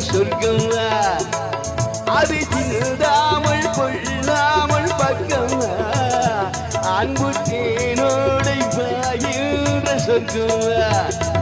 சொர்க்கம் அது சிந்தாமல் கொள்ளாமல் பக்கம் அன்பு தேனோடை பாகின்ற சொர்க்கம்